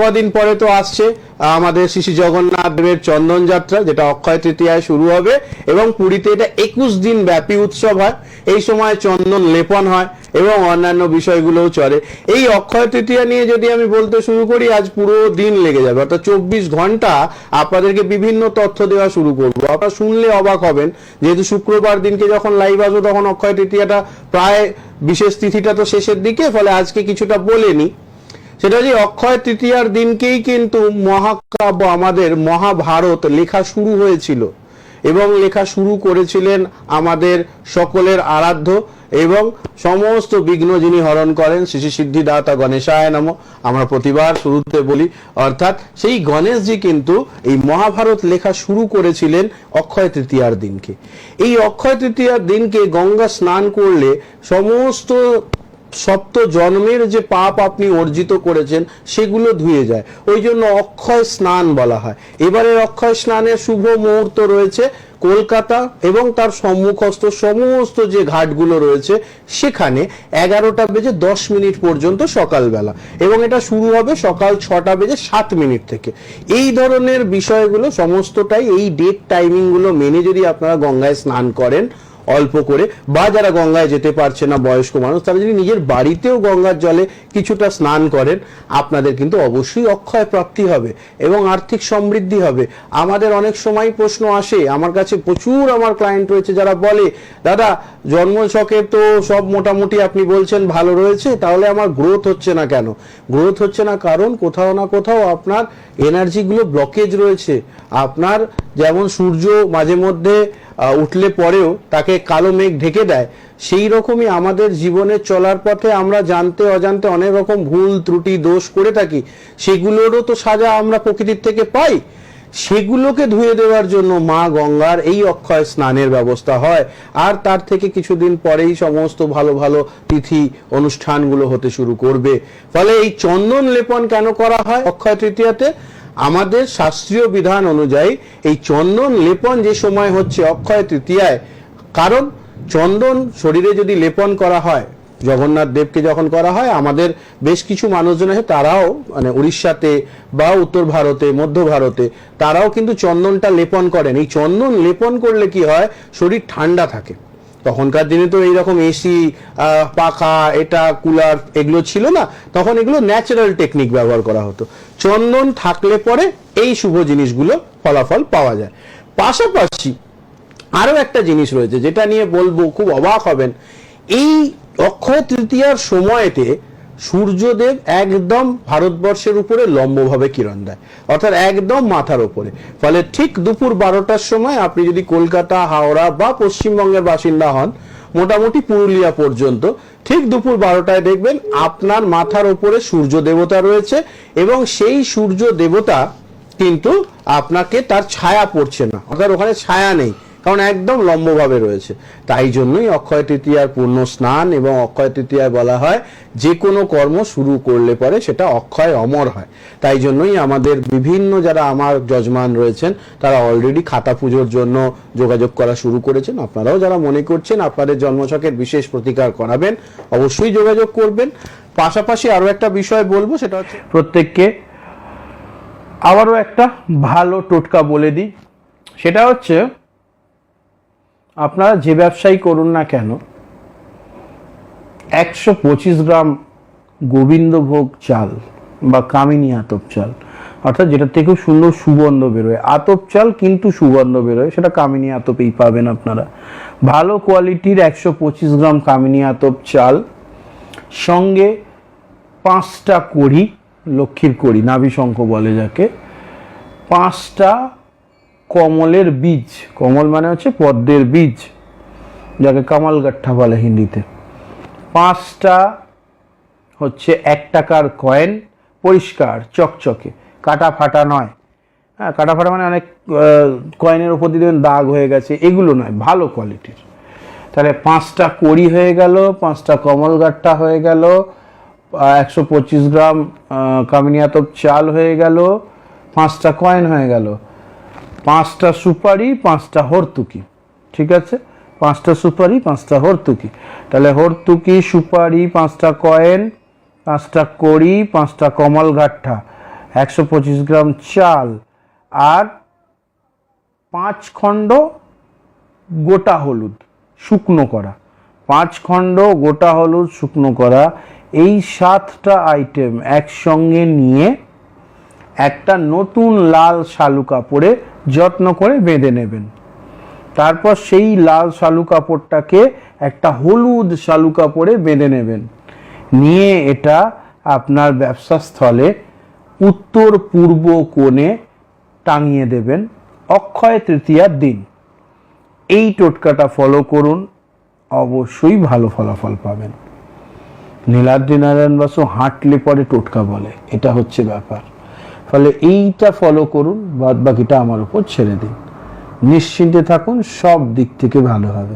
কদিন পরে তো আসছে আমাদের শ্রী জগন্নাথ দেবের চন্দন যাত্রা, যেটা অক্ষয় তৃতীয়ায় শুরু হবে এবং পুরীতে এটা একুশ দিন ব্যাপী উৎসব হয়। এই সময় চন্দন লেপন হয় এবং অন্যান্য বিষয়গুলোও চলে। এই অক্ষয় তৃতীয়া নিয়ে যদি আমি বলতে শুরু করি, আজ পুরো দিন লেগে যাবে। অর্থাৎ চব্বিশ ঘণ্টা আপনাদেরকে বিভিন্ন তথ্য দেওয়া শুরু করব। আপনারা শুনলে অবাক হবেন, যেহেতু শুক্রবার দিনকে যখন লাইভ আসব, তখন অক্ষয় তৃতীয়াটা প্রায় বিশেষ তিথিটা তো শেষের দিকে, ফলে আজকে কিছুটা বলেনি। সেটা যে অক্ষয় তৃতীয়ার দিনকেই কিন্তু মহাকাব্য আমাদের মহাভারত লেখা শুরু হয়েছিল। এবং লেখা শুরু করেছিলেন আমাদের সকলের আরাধ্য এবং সমস্ত বিঘ্ন যিনি হরণ করেন শ্রী সিদ্ধিদাতা গণেশায় নম। আমরা প্রতিবার শুরুতে বলি, অর্থাৎ সেই গণেশজি কিন্তু এই মহাভারত লেখা শুরু করেছিলেন অক্ষয় তৃতীয়ার দিনকে। এই অক্ষয় তৃতীয়ার দিনকে গঙ্গা স্নান করলে সমস্ত সপ্ত জন্মের যে পাপ আপনি অর্জিত করেছেন, সেগুলো ধুয়ে যায়। ওই জন্য অক্ষয় স্নান বলা হয়। এবারের অক্ষয় স্নানের শুভ মুহূর্ত রয়েছে কলকাতা এবং তার সম্মুখস্থ সমস্ত যে ঘাটগুলো রয়েছে, সেখানে এগারোটা বেজে দশ মিনিট পর্যন্ত সকালবেলা এবং এটা শুরু হবে সকাল ছটা বেজে সাত মিনিট থেকে। এই ধরনের বিষয়গুলো সমস্তটাই এই ডেট টাইমিংগুলো মেনে যদি আপনারা গঙ্গায় স্নান করেন অল্প করে বা যারা গঙ্গায় যেতে পারছে না, বয়স্ক মানুষ, তারা যদি নিজের বাড়িতেও গঙ্গার জলে কিছুটা স্নান করেন, আপনাদের কিন্তু অবশ্যই অক্ষয় প্রাপ্তি হবে এবং আর্থিক সমৃদ্ধি হবে। আমাদের অনেক সময় প্রশ্ন আসে, আমার কাছে প্রচুর আমার ক্লায়েন্ট রয়েছে যারা বলে, দাদা জন্মছকে তো সব মোটামুটি আপনি বলছেন ভালো রয়েছে, তাহলে আমার গ্রোথ হচ্ছে না কেন? গ্রোথ হচ্ছে না কারণ কোথাও না কোথাও আপনার এনার্জিগুলো ব্লকেজ রয়েছে। আপনার যেমন সূর্য মাঝে মধ্যে উঠলে পরেও তাকে কালো মেঘ ঢেকে দেয়, সেই রকমই আমাদের জীবনে চলার পথে আমরা জানতে অজান্তে অনেক রকম ভুল, ত্রুটি, দোষ করে থাকি। সেগুলোরও তো সাজা আমরা প্রকৃতির থেকে পাই। সেগুলোকে ধুয়ে দেওয়ার জন্য মা গঙ্গার এই অক্ষয় স্নানের ব্যবস্থা হয়। আর তার থেকে কিছুদিন পরেই সমস্ত ভালো ভালো তিথি অনুষ্ঠানগুলো হতে শুরু করবে। ফলে এই চন্দন লেপন কেন করা হয় অক্ষয় তৃতীয়াতে? আমাদের শাস্ত্রীয় বিধান অনুযায়ী এই চন্দন লেপন যে সময় হচ্ছে অক্ষয় তৃতীয়ায়, কারণ চন্দন শরীরে যদি লেপন করা হয়, জগন্নাথ দেবকে যখন করা হয়, আমাদের বেশ কিছু মানুষজন আছে, তারাও মানে উড়িষ্যাতে বা উত্তর ভারতে, মধ্য ভারতে, তারাও কিন্তু চন্দনটা লেপন করেন। এই চন্দন লেপন করলে কি হয়? শরীর ঠান্ডা থাকে। তখনকার দিনে তো এইরকম এসি পাখা, এটা, কুলার এগুলো ছিল না। তখন এগুলো ন্যাচারাল টেকনিক ব্যবহার করা হতো। চন্দন থাকলে পরে এই শুভ জিনিসগুলো ফলাফল পাওয়া যায়। পাশাপাশি আরও একটা জিনিস রয়েছে, যেটা নিয়ে বলব, খুব অবাক হবেন। এই অক্ষয় তৃতীয়ার সময়তে সূর্যদেব একদম ভারতবর্ষের উপরে লম্বভাবে কিরণ দেয়, অর্থাৎ একদম মাথার উপরে। ফলে ঠিক দুপুর বারোটার সময় আপনি যদি কলকাতা, হাওড়া বা পশ্চিমবঙ্গের বাসিন্দা হন, মোটামুটি পুরুলিয়া পর্যন্ত, ঠিক দুপুর বারোটায় দেখবেন আপনার মাথার উপরে সূর্য দেবতা রয়েছে এবং সেই সূর্য দেবতা কিন্তু আপনাকে তার ছায়া পড়ছে না। অর্থাৎ ওখানে ছায়া নেই। কারণ একদম লম্বভাবে রয়েছে। তাই জন্যই অক্ষয় তৃতীয়ার পূর্ণ স্নান এবং অক্ষয় তৃতীয়ায় বলা হয়, যে কোনো কর্ম শুরু করলে পরে সেটা অক্ষয় অমর হয়। তাই জন্যই আমাদের বিভিন্ন যারা আমার যজমান রয়েছেন, তারা অলরেডি খাতা পুজোর জন্য যোগাযোগ করা শুরু করেছেন। আপনারাও যারা মনে করছেন আপনাদের জন্মছকের বিশেষ প্রতিকার করাবেন, অবশ্যই যোগাযোগ করবেন। পাশাপাশি আরও একটা বিষয় বলব, সেটা হচ্ছে প্রত্যেককে আবারও একটা ভালো টোটকা বলে দিই। সেটা হচ্ছে আপনারা যে ব্যবসায়ী করুন না কেন, একশো পঁচিশ গ্রাম গোবিন্দভোগ চাল বা কামিনী আতপ চাল, অর্থাৎ যেটা থেকে সুন্দর সুগন্ধ বেরোয়, আতপ চাল কিন্তু সুগন্ধ বেরোয়, সেটা কামিনী আতপেই পাবেন আপনারা। ভালো কোয়ালিটির একশো পঁচিশ গ্রাম কামিনী আতপ চাল, সঙ্গে পাঁচটা কড়ি, লক্ষ্মীর কড়ি নাভি শঙ্খ বলে যাকে, পাঁচটা কমলের বীজ। কমল মানে হচ্ছে পদ্মের বীজ যাকে কামাল গাঠা বলে হিন্দিতে। পাঁচটা হচ্ছে এক টাকার কয়েন পরিষ্কার চকচকে কাটা ফাটা নয়। হ্যাঁ কাটা ফাটা মানে অনেক কয়েনের উপর দিয়ে দাগ হয়ে গেছে এগুলো নয় ভালো কোয়ালিটির। তাহলে পাঁচটা কড়ি হয়ে গেল পাঁচটা কমল গাঠা হয়ে গেল একশো পঁচিশ গ্রাম আহ, কামিনী আতপ চাল হয়ে গেল পাঁচটা কয়েন হয়ে গেল। পাঁচটা সুপারি, পাঁচটা হরতুকি। ঠিক আছে? পাঁচটা সুপারি, পাঁচটা হরতুকি। তাহলে হরতুকি, সুপারি, পাঁচটা কয়েন, পাঁচটা কড়ি, পাঁচটা কমল গাঠা, একশো পঁচিশ গ্রাম চাল আর পাঁচ খণ্ড গোটা হলুদ, শুকনো করা। পাঁচ খণ্ড গোটা হলুদ, শুকনো করা। এই সাতটা আইটেম একসঙ্গে নিয়ে একটা নতুন লাল শালু কাপড়ে যত্ন করে বেঁধে নেবেন। তারপর সেই লাল শালু কাপড়টাকে একটা হলুদ শালু কাপড়ে বেঁধে নেবেন। নিয়ে এটা আপনার ব্যবসা স্থলে উত্তর পূর্ব কোণে টাঙিয়ে দেবেন। অক্ষয় তৃতীয়ার দিন। এই টোটকাটা ফলো করুন, অবশ্যই ভালো ফলাফল পাবেন। নীলাদ্রি নারায়ণ বাসু হাঁটলে পরে টোটকা বলে, এটা হচ্ছে ব্যাপার। ফলে এইটা ফলো করুন, বাদ বাকিটা আমার উপর ছেড়ে দিন। নিশ্চিন্তে থাকুন, সব দিক থেকে ভালো হবে।